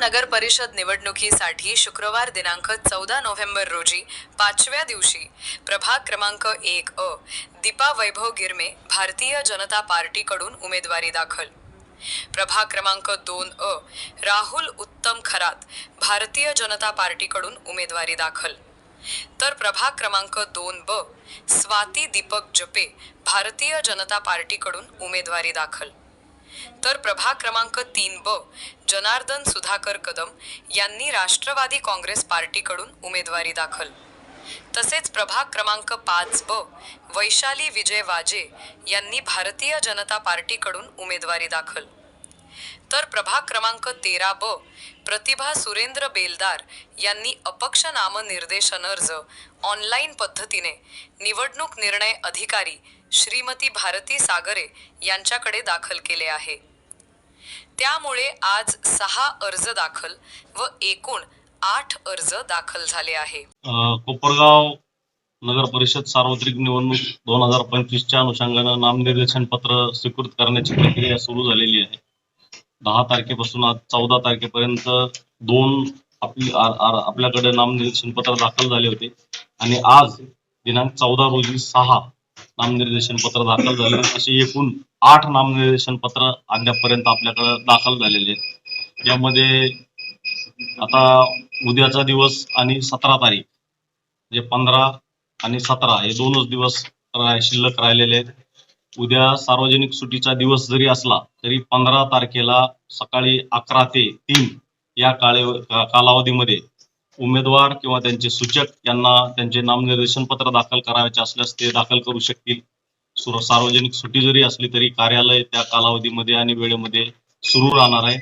नगर परिषद निवडणुकीसाठी शुक्रवार दिनांक चौदा नोव्हेंबर रोजी पाचव्या दिवशी प्रभाग क्रमांक एक अ दीपा वैभव गिरमे भारतीय जनता पार्टीकडून उमेदवारी दाखल. प्रभाग क्रमांक दोन अ राहुल उत्तम खरात भारतीय जनता पार्टीकडून उमेदवारी दाखल. तर प्रभाग क्रमांक दोन ब स्वाती दीपक जपे भारतीय जनता पार्टीकडून उमेदवारी दाखल. तर प्रभाग क्रमांक तीन ब जनार्दन सुधाकर कदम यांनी राष्ट्रवादी काँग्रेस पार्टीकडून उमेदवारी दाखल. तसेच प्रभाग क्रमांक पाच ब वैशाली विजय वाजे यांनी भारतीय जनता पार्टीकडून उमेदवारी दाखल. तर प्रभाग क्रमांक तेरा ब प्रतिभा सुरेंद्र बेलदार यांनी अपक्ष नामनिर्देशन अर्ज ऑनलाईन पद्धतीने निवडणूक निर्णय अधिकारी श्रीमती भारती सागरे यांच्याकडे दाखल केले आहे. त्यामुळे आज सहा अर्ज दाखल व एकूण आठ अर्ज दाखल झाले आहे. कोपरगाव नगर परिषद सार्वत्रिक निवडणूक दोन हजार पंचवीसच्या अनुषंगाने नामनिर्देशन पत्र स्वीकृत करण्याची प्रक्रिया सुरू झालेली आहे. दहा तारखेपासून आज चौदा तारखेपर्यंत दोन आपली आपल्याकडे नामनिर्देशन पत्र दाखल झाले होते. आणि आज दिनांक चौदा रोजी सहा नामनिर्देशन पत्र दाखल झाले. असे एकूण आठ नामनिर्देशन पत्र अद्यापर्यंत आपल्याकडे दाखल झालेले आहेत. यामध्ये आता उद्याचा दिवस आणि सतरा तारीख म्हणजे पंधरा आणि सतरा हे दोनच दिवस शिल्लक राहिलेले आहेत. उद्या सार्वजनिक सुट्टीचा दिवस जरी असला तरी पंधरा तारखेला सकाळी अकरा ते तीन या काळे कालावधीमध्ये उमेदवार किंवा त्यांचे सूचक यांना त्यांचे नामनिर्देशन पत्र दाखल करायचे असल्यास ते दाखल करू शकतील. सार्वजनिक सुट्टी जरी असली तरी कार्यालय त्या कालावधीमध्ये आणि वेळेमध्ये सुरू राहणार आहे.